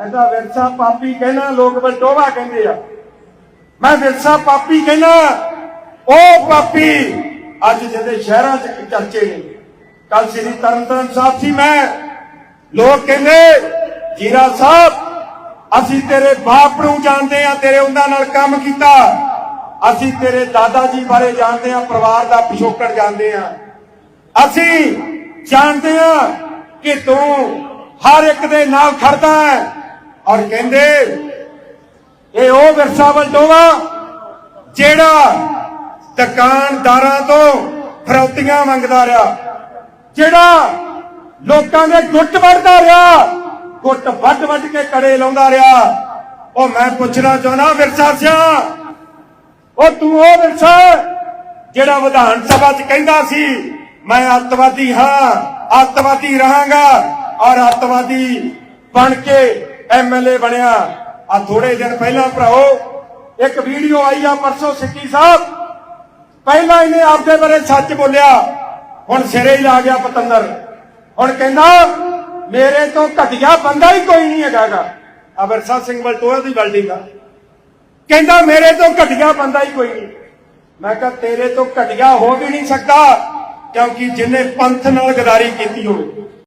ਮੈਂ ਤਾਂ ਵਿਰਸਾ ਪਾਪੀ ਕਹਿਣਾ, ਲੋਕ ਬਲਟੋਵਾ ਕਹਿੰਦੇ ਆ। ਮੈਂ ਵਿਰਸਾ ਪਾਪੀ ਕਹਿਣਾ, ਉਹ ਪਾਪੀ ਅੱਜ ਜਿਹਦੇ ਸ਼ਹਿਰਾਂ 'ਚ ਚਰਚੇ ਨੇ। ਕੱਲ ਸ੍ਰੀ ਤਰਨਤਾਰਨ ਸਾਹਿਬ ਸੀ ਮੈਂ। ਲੋਕ ਕਹਿੰਦੇ, ਜੀਰਾ ਸਾਹਿਬ, ਅਸੀਂ ਤੇਰੇ ਬਾਪ ਨੂੰ ਜਾਣਦੇ ਆ, ਤੇਰੇ ਉਹਨਾਂ ਨਾਲ ਕੰਮ ਕੀਤਾ। ਅਸੀਂ ਤੇਰੇ ਦਾਦਾ ਜੀ ਬਾਰੇ ਜਾਣਦੇ ਆ, ਪਰਿਵਾਰ ਦਾ ਪਿਛੋਕੜ ਜਾਣਦੇ ਆ। ਅਸੀਂ ਜਾਣਦੇ ਆ ਕਿ ਤੂੰ ਹਰ ਇੱਕ ਦੇ ਨਾਲ ਖੜਦਾ ਹੈ। ਔਰ ਕਹਿੰਦੇ, ਇਹ ਉਹ ਵਿਰਸਾ ਵਲਟੋਵਾ ਜਿਹੜਾ ਦੁਕਾਨਦਾਰਾਂ ਤੋਂ ਫਰੌਤੀਆਂ ਮੰਗਦਾ ਰਿਹਾ, ਜਿਹੜਾ ਲੋਕਾਂ ਦੇ ਗੁੱਟ ਵੜਦਾ ਰਿਹਾ, ਗੁੱਟ ਵੱਡ ਵੱਡ ਕੇ ਕੜੇ ਲਾਉਂਦਾ ਰਿਹਾ। ਉਹ ਮੈਂ ਪੁੱਛਣਾ ਚਾਹੁੰਦਾ, ਵਿਰਸਾ ਸਿਆ, ਉਹ ਤੂੰ ਉਹ ਵਿਰਸਾ ਜਿਹੜਾ ਵਿਧਾਨ ਸਭਾ 'ਚ ਕਹਿੰਦਾ ਸੀ, ਮੈਂ ਅੱਤਵਾਦੀ ਹਾਂ, ਅੱਤਵਾਦੀ ਰਹਾਂਗਾ ਔਰ ਅੱਤਵਾਦੀ ਬਣ ਕੇ ਐਮਐਲਏ ਬਣਿਆ। ਆ ਥੋੜੇ ਦਿਨ ਪਹਿਲਾਂ ਭਰਾਓ, ਇੱਕ ਵੀਡੀਓ ਆਈ ਆ ਪਰਸੋਂ ਸਿੱਕੀ ਸਾਹਿਬ। ਪਹਿਲਾਂ ਇਹਨੇ ਆਪਦੇ ਬਾਰੇ ਸੱਚ ਬੋਲਿਆ। ਹੁਣ ਸਿਰੇ ਹੀ ਲਾ ਗਿਆ ਪਤੰਦਰ। ਹੁਣ ਕਹਿੰਦਾ, ਮੇਰੇ ਤੋਂ ਘਟਿਆ ਬੰਦਾ ਹੀ ਕੋਈ ਨਹੀਂ ਹੈਗਾਗਾ ਆ ਸਿੰਘ ਬਲਟੋਆ ਦੀ ਬਿਲਡਿੰਗ ਆ। ਕਹਿੰਦਾ, ਮੇਰੇ ਤੋਂ ਘਟਿਆ ਬੰਦਾ ਹੀ ਕੋਈ ਨਹੀਂ। ਮੈਂ ਕਿਹਾ, ਤੇਰੇ ਤੋਂ ਘਟਿਆ ਹੋ ਵੀ ਨਹੀਂ ਸਕਦਾ, ਕਿਉਂਕਿ ਜਿਨੇ ਪੰਥ ਨਾਲ ਗਦਾਰੀ ਕੀਤੀ ਹੋਵੇ।